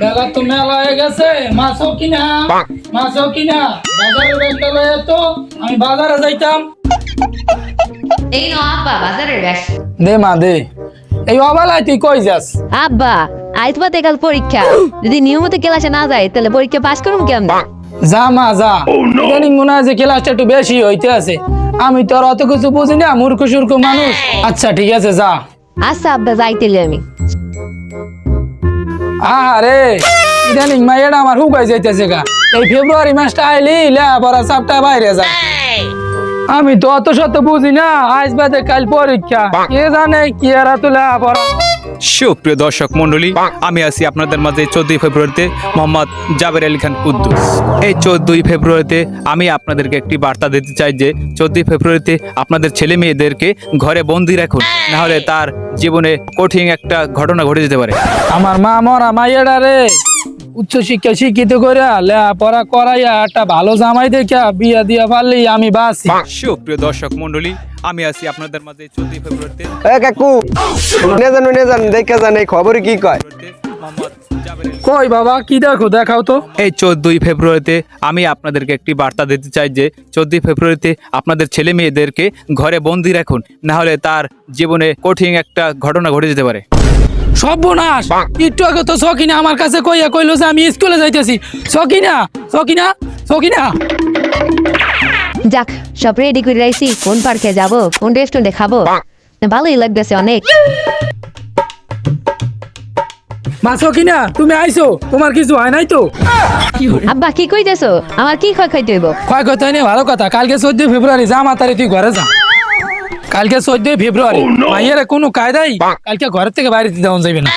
মেলা তো মেলা হয়ে গেছে মাছও কিনা মাছও কিনা। বাজারে ব্যস্ত লয়ে তো আমি বাজারে যাইতাম। এই নো আব্বা বাজারের ব্যাস দে মা দে। এই অবেলায় তুই কই যাস? আব্বা কাল পরীক্ষা। যদি নিয়মিত ক্লাসে না যায় তাহলে পরীক্ষা পাস করুম কেমন? যা মা যা। ইদানিং মনে হয় যে ক্লাসটা একটু বেশি হইতে আছে। আমি তো আর অত কিছু বুঝি না মূর্খ সুর্খ মানুষ। আচ্ছা ঠিক আছে যা। আচ্ছা আব্বা যাইতেলি আমি। আরে ইদানিং মাইয়াটা আমার হুকাই যাইতেছে গা। এই ফেব্রুয়ারি মাসটা আইলি লেখাপড়া চাপটা বাইরে যা আমি তো অত শত বুঝি না, আজ বাদে কাল পরীক্ষা। কে জানে কি আর এত লেখাপড়া। সুপ্রিয় দর্শক মন্ডলী আমি আছি আপনাদের মাঝে চোদ্দই ফেব্রুয়ারিতে মোহাম্মদ জাবের আলী খান কুদ্দুস। এই চোদ্দই ফেব্রুয়ারিতে আমি আপনাদেরকে একটি বার্তা দিতে চাই যে চোদ্দই ফেব্রুয়ারিতে আপনাদের ছেলে মেয়েদেরকে ঘরে বন্দি রাখুন নাহলে তার জীবনে কঠিন একটা ঘটনা ঘটে যেতে পারে। আমার মা মরা মাইয়াটা রে! উচ্চ শিক্ষা শিক্ষিত করে লেখাপড়া করাইয়া একটা ভালো জামাই দেখা বিয়া দিয়া পারলেই আমি বাঁচি। সুপ্রিয় দর্শক মন্ডলী আমি আছি আপনাদের মাঝে চোদ্দই ফেব্রুয়ারিতে। এ কাকু নে জানো নে জান দেখে জান এই খবর কি কয়? কই বাবা কি দেখো দেখাও তো। এই চোদ্দই ফেব্রুয়ারিতে আমি আপনাদেরকে একটি বার্তা দিতে চাই যে চোদ্দই ফেব্রুয়ারিতে আপনাদের ছেলে মেয়েদেরকে ঘরে বন্দি রাখুন না হলে তার জীবনে কঠিন একটা ঘটনা ঘটে যেতে পারে। সর্বনাশ। একটু আগে তো সকিনা আমার কাছে কইয়া কইলো যে আমি স্কুলে যাইতেছি। সকিনা সকিনা সকিনা। যাক সব রেডি করে রাইছি। কোন পার্কে যাব কোন রেস্টুরেন্টে খাব? ভালোই লাগতেছে অনেক। মা সকিনা তুমি আইছো? তোমার কিছু হয় নাই তো? আব্বা কি কইতেছো? আমার কি খয় খাইতে হইব? কয় কথা নেই ভালো কথা। কালকে চোদ্দই ফেব্রুয়ারি যা মাতারে তুই ঘরে যা। কালকে চোদ্দই ফেব্রুয়ারি। মাইয়ের কোনো কায়দাই কালকে ঘরের থেকে বাইরে দিতে দেওয়া যাবে না।